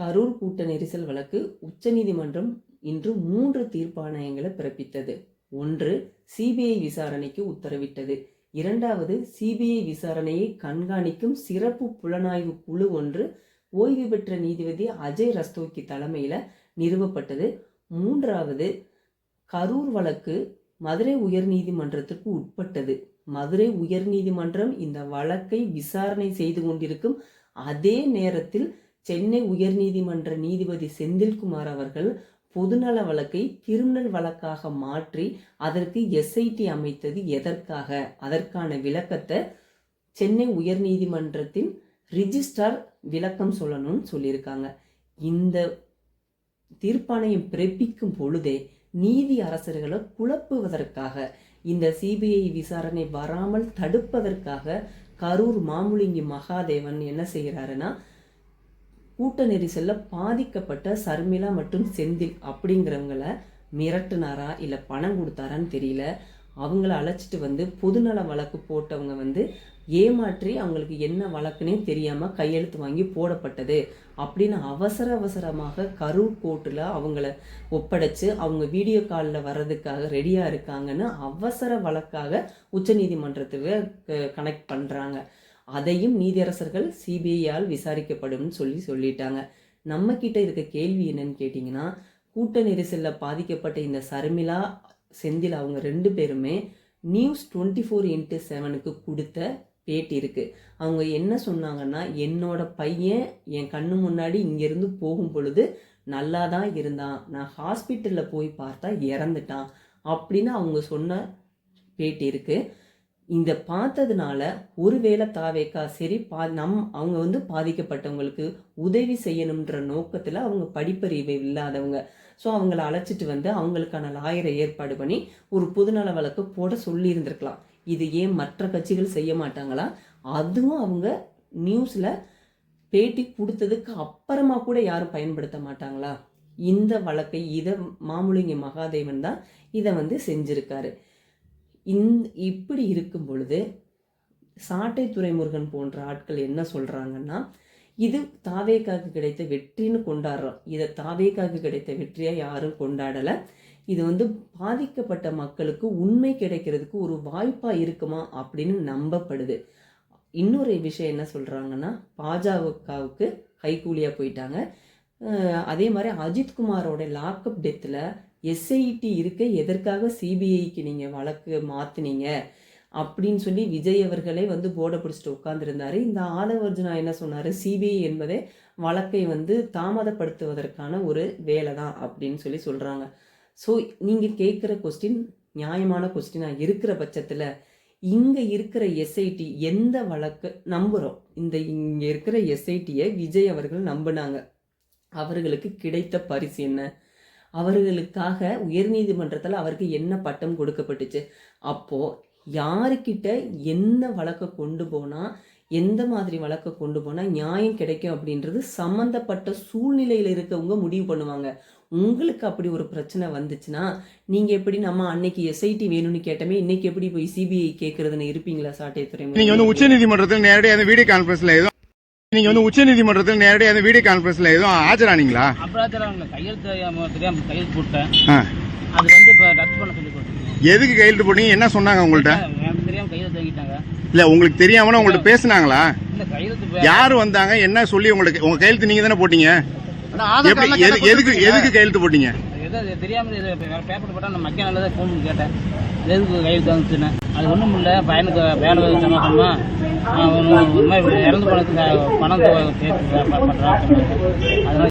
கரூர் கூட்ட நெரிசல் வழக்கு உச்சநீதிமன்றம் இன்று மூன்று தீர்ப்பாணையங்களை பிறப்பித்தது. ஒன்று சிபிஐ விசாரணைக்கு உத்தரவிட்டது. இரண்டாவது சிபிஐ விசாரணையை கண்காணிக்கும் சிறப்பு புலனாய்வு குழு ஒன்று ஓய்வு பெற்ற நீதிபதி அஜய் ரஸ்தோக்கி தலைமையில் நிறுவப்பட்டது. மூன்றாவது கரூர் வழக்கு மதுரை உயர்நீதிமன்றத்திற்கு உட்பட்டது. மதுரை உயர்நீதிமன்றம் இந்த வழக்கை விசாரணை செய்து கொண்டிருக்கும் அதே நேரத்தில் சென்னை உயர்நீதிமன்ற நீதிபதி செந்தில்குமார் அவர்கள் பொதுநல வழக்கை கிரிமினல் வழக்காக மாற்றி அதற்கு எஸ்ஐடி அமைத்தது எதற்காக? அதற்கான விளக்கத்தை சென்னை உயர்நீதிமன்றத்தின் ரிஜிஸ்டார் விளக்கம் சொல்லணும்னு சொல்லியிருக்காங்க. இந்த தீர்ப்பாணையம் பிறப்பிக்கும் பொழுதே நீதி அரசர்களை குழப்புவதற்காக இந்த சிபிஐ விசாரணை வராமல் தடுப்பதற்காக கரூர் மாமுலிங்கி மகாதேவன் என்ன செய்கிறாருன்னா கூட்ட நெரிசலில் பாதிக்கப்பட்ட சர்மிளா மற்றும் செந்தில் அப்படிங்கிறவங்கள மிரட்டுனாரா இல்லை பணம் கொடுத்தாரான்னு தெரியல. அவங்கள அழைச்சிட்டு வந்து பொதுநல வழக்கு போட்டவங்க வந்து ஏமாற்றி அவங்களுக்கு என்ன வழக்குனே தெரியாமல் கையெழுத்து வாங்கி போடப்பட்டது அப்படின்னு அவசர அவசரமாக கரூர் கோர்ட்டில் அவங்கள ஒப்படைச்சு அவங்க வீடியோ காலில் வர்றதுக்காக ரெடியாக இருக்காங்கன்னு அவசர வழக்காக உச்சநீதிமன்றத்துக்கு கனெக்ட் பண்ணுறாங்க அதையும் நீதியரசர்கள் சிபிஐயால் விசாரிக்கப்படும்னு சொல்லி சொல்லிட்டாங்க. நம்ம கிட்ட இருக்க கேள்வி என்னன்னு கேட்டிங்கன்னா கூட்ட நெரிசலில் பாதிக்கப்பட்ட இந்த சர்மிளா செந்தில் அவங்க ரெண்டு பேருமே நியூஸ் டுவெண்ட்டி ஃபோர் இன்ட்டு செவனுக்கு கொடுத்த பேட்டி இருக்குது அவங்க என்ன சொன்னாங்கன்னா என்னோட பையன் என் கண்ணு முன்னாடி இங்கேருந்து போகும் பொழுது நல்லா தான் இருந்தான். நான் ஹாஸ்பிட்டலில் போய் பார்த்தா இறந்துட்டான். அப்படின்னு அவங்க சொன்ன பேட்டி இருக்குது இந்த பார்த்ததுனால ஒருவேளை தாவேக்கா சரி பா நம் அவங்க வந்து பாதிக்கப்பட்டவங்களுக்கு உதவி செய்யணுன்ற நோக்கத்தில் அவங்க படிப்பறிவு இல்லாதவங்க. ஸோ அவங்கள அழைச்சிட்டு வந்து அவங்களுக்கான லாயரை ஏற்பாடு பண்ணி ஒரு பொதுநல வழக்கு போட சொல்லியிருந்திருக்கலாம். இது ஏன் மற்ற கட்சிகள் செய்ய மாட்டாங்களா? அதுவும் அவங்க நியூஸில் பேட்டி கொடுத்ததுக்கு அப்புறமா கூட யாரும் பயன்படுத்த மாட்டாங்களா? இந்த வழக்கை இதை மாமுலிங்க மகாதேவன் தான் இதை வந்து செஞ்சுருக்காரு. இந் இப்படி இருக்கும் பொழுது சாட்டை துரைமுருகன் போன்ற ஆட்கள் என்ன சொல்கிறாங்கன்னா இது தாவேக்காக்கு கிடைத்த வெற்றின்னு கொண்டாடுறோம். இதை தாவேக்காக்கு கிடைத்த வெற்றியாக யாரும் கொண்டாடலை. இது வந்து பாதிக்கப்பட்ட மக்களுக்கு உண்மை கிடைக்கிறதுக்கு ஒரு வாய்ப்பாக இருக்குமா அப்படின்னு நம்பப்படுது. இன்னொரு விஷயம் என்ன சொல்கிறாங்கன்னா பாஜகவுக்கு கைகூலியாக போயிட்டாங்க. அதே மாதிரி அஜித்குமாரோட லாக்அப் டெத்தில் எஸ்ஐடி இருக்க எதற்காக சிபிஐக்கு நீங்கள் வழக்கு மாற்றுனீங்க அப்படின்னு சொல்லி விஜய் அவர்களே வந்து போர்டை பிடிச்சிட்டு உட்காந்துருந்தாரு இந்த ஆதவர்ஜுனா என்ன சொன்னார்? சிபிஐ என்பதே வழக்கை வந்து தாமதப்படுத்துவதற்கான ஒரு வேலை தான் அப்படின்னு சொல்லி சொல்கிறாங்க ஸோ நீங்கள் கேட்குற கொஸ்டின் நியாயமான கொஸ்டினாக இருக்கிற பட்சத்தில் இங்கே இருக்கிற எஸ்ஐடி எந்த வழக்கு நம்புகிறோம் இந்த இங்கே இருக்கிற எஸ்ஐடியை விஜய் அவர்கள் நம்பினாங்க. அவர்களுக்கு கிடைத்த பரிசு என்ன? அவர்களுக்காக உயர்நீதிமன்றத்தில் அவருக்கு என்ன பட்டம் கொடுக்கப்பட்டுச்சு? அப்போது யாருக்கிட்ட என்ன வழக்கை கொண்டு போனால் எந்த மாதிரி வழக்கை கொண்டு போனால் நியாயம் கிடைக்கும் அப்படின்றது சம்மந்தப்பட்ட சூழ்நிலையில் இருக்கவங்க முடிவு பண்ணுவாங்க. உங்களுக்கு அப்படி ஒரு பிரச்சனை வந்துச்சுன்னா நீங்கள் எப்படி நம்ம அன்னைக்கு எஸ்ஐடி வேணும்னு கேட்டமே இன்னைக்கு எப்படி போய் சிபிஐ கேட்கறதுன்னு இருப்பீங்களா சாட்டை துறை வந்து உச்சநீதிமன்றத்தில் நேரடியாக வீடியோ கான்ஃபரன்ஸில் நீங்க வந்து உச்ச நீதிமன்றத்தில் நேரடியாக அந்த வீடியோ கான்பரன்ஸ்ல எதுவும் ஆஜரானீங்களா? கையெழுத்து தெரியாம தெரியாம கையெழுத்து போட்டேன். ஆ. அது வந்து இப்ப ரத்து பண்ண சொல்லி போட்டு எதுக்கு கையெழுத்து போட்டீங்க? என்ன சொன்னாங்க உங்கள்ட்ட? தெரியாம கையெழுத்து வாங்கிட்டாங்க. இல்ல உங்களுக்கு தெரியாமல உங்கள்ட்ட பேசுனாங்களா? யாரு வந்தாங்க? என்ன சொல்லி உங்களுக்கு உங்க கையெழுத்து நீங்க தானே போட்டீங்க எதுக்கு எதுக்கு கையெழுத்து போட்டீங்க? ஏதோ இது இது பேப்பர் போட்டா நான் மக்கள் நல்லதாக ஃபோன் கேட்டேன். எதுக்கு கையில் தந்துச்சுன்னு அது ஒன்றும் இல்லை பையனுக்கு வேலை சம்பந்தமா ஒரு மாதிரி இறந்து போனதுக்கு பணம் சேர்த்து அதனால் அதனால